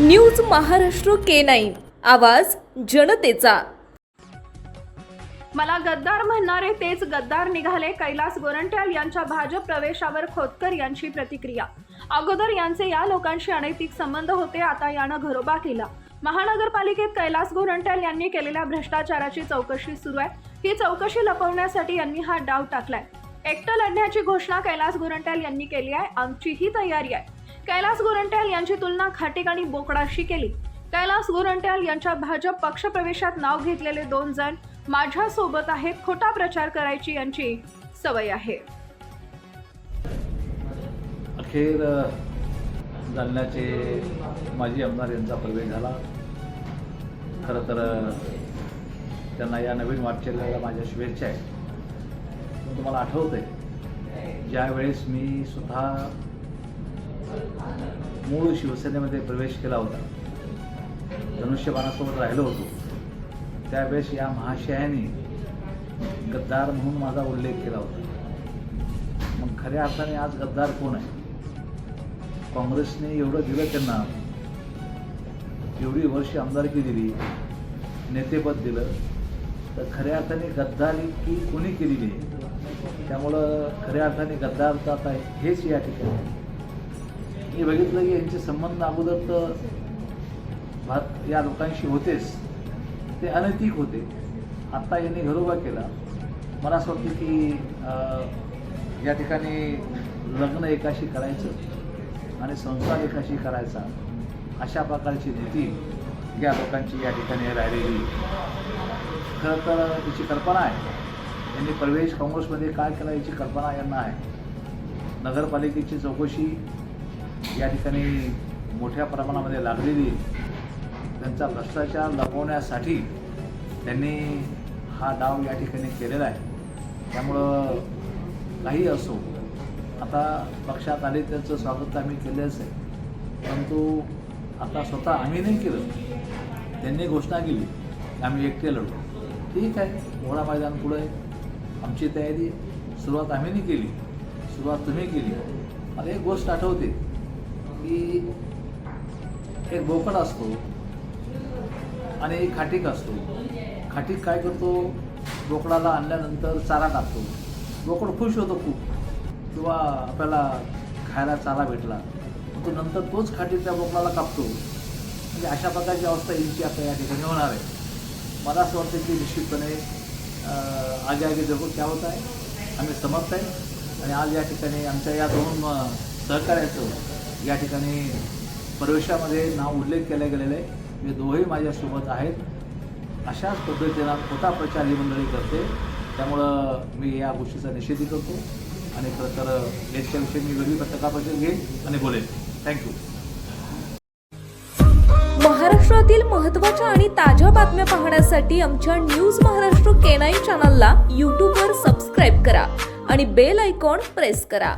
News Maharashtra K nine. आवाज जनतेचा. मला गद्दार म्हणणारे तेच गद्दार निघाले. कैलास गोरंट्याल यांच्या भाजप प्रवेशावर खोतकर यांची प्रतिक्रिया. अगोदर यांचे या लोकांशी अनैतिक संबंध होते आता यानं घरोबा केला. महानगरपालिकेत कैलास गोरंट्याल यांनी केलेल्या भ्रष्टाचाराची चौकशी सुरू आहे. ही चौकशी लपवण्यासाठी यांनी हा डाव टाकलाय. एकटं लढण्याची घोषणा कैलास गोरंट्याल यांनी केली आहे. आमचीही तयारी आहे. कैलास गोरंट्याल यांची तुलना खाटीक आणि बोकडाशी केली. कैलास गोरंट्याल यांच्या भाजप पक्षप्रवेशात नाव घेतलेले दोन जण माझ्यासोबत आहेत खोटा प्रचार करायची यांची सवय आहे. अखेर जालन्याचे माजी आमदार यांचा प्रवेश झाला. खरं तर त्यांना या नवीन वाटचालीला माझ्या शुभेच्छा आहेत. तुम्हाला आठवते आहे ज्यावेळेस मी स्वतः मूळ शिवसेनेमध्ये प्रवेश केला होता. धनुष्यबाणासोबत राहिलो होतो. त्यावेळेस या महाशयाने गद्दार म्हणून माझा उल्लेख केला होता. मग खऱ्या अर्थाने आज गद्दार कोण आहे? काँग्रेसने एवढं दिलं त्यांना. एवढी वर्ष आमदारकी दिली. नेतेपद दिलं. तर खऱ्या अर्थाने गद्दारी की कोणी केलेली आहे त्यामुळं खऱ्या अर्थाने गद्दार तर आता हेच या ठिकाणी मी बघितलं की यांचे संबंध अगोदर तर भात या लोकांशी होतेच. ते अनैतिक होते. आत्ता यांनी घरोबा केला. मला असं वाटतं की या ठिकाणी लग्न एकाशी करायचं आणि संसार एकाशी करायचा अशा प्रकारची नीती या लोकांची या ठिकाणी राहिलेली. खरं तर याची कल्पना आहे. यांनी प्रवेश काँग्रेसमध्ये काय केला याची कल्पना यांना आहे. नगरपालिकेची चौकशी या ठिकाणी मोठ्या प्रमाणामध्ये लागलेली त्यांचा भ्रष्टाचार लपवण्यासाठी त्यांनी हा डाव या ठिकाणी केलेला आहे. त्यामुळं काही असो आता पक्षात आले त्याचं स्वागत आम्ही केलंच आहे. परंतु आता स्वतः आम्ही नाही केलं. त्यांनी घोषणा केली की आम्ही एकटे लढू. ठीक आहे मोळा मैदान पुढं आहे. आमची तयारी सुरुवात आम्ही नाही केली. सुरुवात तुम्ही केली. मला एक गोष्ट आठवते. की एक बोकड असतो आणि एक खाटीक असतो. खाटीक काय करतो? बोकडाला आणल्यानंतर चारा टाकतो बोकड खुश होतो खूप. किंवा आपल्याला खायला चारा भेटला तो नंतर तोच खाटीक त्या बोकडाला कापतो. म्हणजे अशा प्रकारची अवस्था यांची आता या ठिकाणी होणार आहे. मला असं वाटतं की निश्चितपणे आगे आगे देखो क्या होत आहे? आम्ही समर्थ आहे. आणि आज या ठिकाणी आमच्या या दोन सहकार्याचं या ठिकाणी प्रवेशामध्ये नाव उल्लेख केला गेलेला आहे. हे दोघेही माझ्यासोबत आहेत. अशाच पद्धतीनं खोटा प्रचार ही मंडळी करते. त्यामुळं मी या गोष्टीचा निषेधही करतो. आणि खरं तर याच्याविषयी मी वेगळी पत्रकाबद्दल घेईन आणि बोलेन. थँक्यू महाराष्ट्रातील महत्त्वाच्या आणि ताज्या बातम्या पाहण्यासाठी आमच्या न्यूज महाराष्ट्र केनाई चॅनलला यूट्यूबवर सबस्क्राईब करा आणि बेल आयकॉन प्रेस करा.